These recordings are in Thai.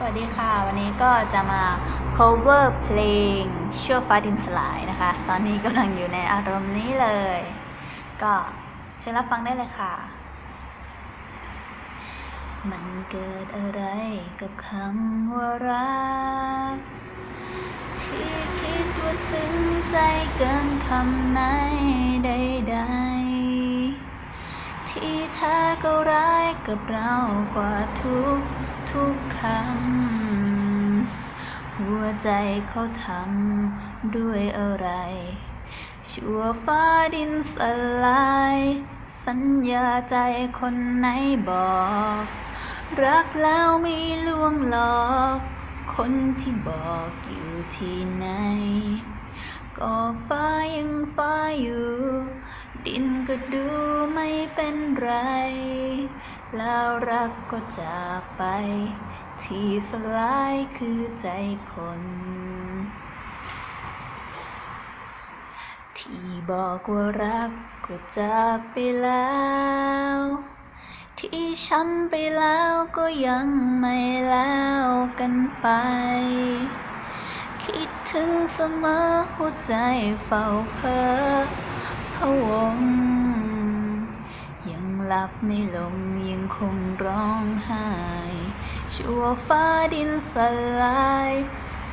สวัสดีค่ะ วันนี้ก็จะมา cover เพลงเชั่วฟ้าดินสลายนะคะ ตอนนี้กำลังอยู่ในอารมณ์นี้เลย ก็เชิญรับฟังได้เลยค่ะ มันเกิดอะไรกับคำว่ารัก ที่คิดว่าซึ้งใจเกินคำไหนใดๆที่แท้ก็ร้า ยกับเรากว่าทุกทุกคำ หัวใจเขาทำด้วยอะไร ชั่วฟ้าดินสลาย สัญญาใจคนไหนบอก รักแล้วมีลวงหลอก คนที่บอกอยู่ที่ไหนก็ฟ้ายังฟ้าอยู่ ดินก็ดูไม่เป็นไร แล้วรักก็จากไป ที่สลายคือใจคน ที่บอกว่ารักก็จากไปแล้ว ที่ช้ำไปแล้วก็ยังไม่แล้วกันไป คิดถึงเสมอหัวใจเฝ้าเพ้อพะวงยัง หลับไม่ลงยังคงร้องไห้ ชั่วฟ้าดินสลาย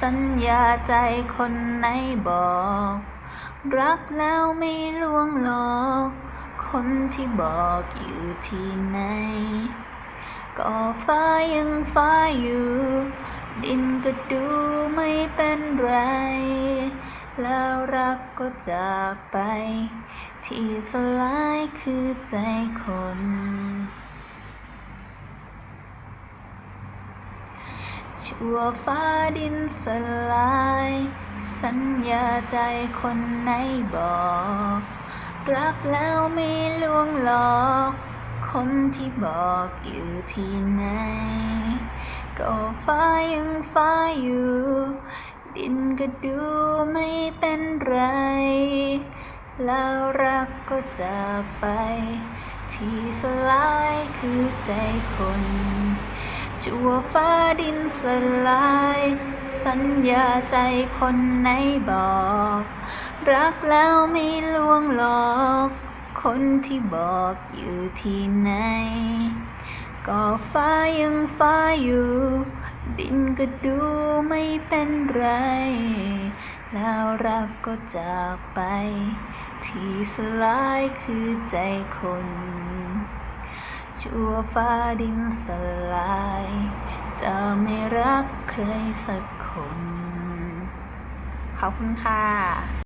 สัญญาใจคนไหนบอก รักแล้วไม่ลวงหลอกคนที่บอกอยู่ที่ไหนก็ฟ้ายังฟ้าอยู่ ดินก็ดูไม่เป็นไร แล้วรักก็จากไป ที่สลายคือใจคน ชั่วฟ้าดินสลาย สัญญาใจคนไหนบอก รักแล้วไม่ลวงหลอก คนที่บอกอยู่ที่ไหน ก็ฟ้ายังฟ้าอยู่ ดินก็ดูไม่ แล้วรักก็จากไป ที่สลายคือใจคน ชั่วฟ้าดินสลาย สัญญาใจคนไหนบอก รักแล้วไม่ลวงหลอก คนที่บอกอยู่ที่ไหน ก็ฟ้ายังฟ้าอยู่ ดินก็ดูไม่เป็นไร รักก็จากไป ที่สลายคือใจคน ชั่วฟ้าดินสลาย จะไม่รักใครสักคน ขอบคุณค่ะ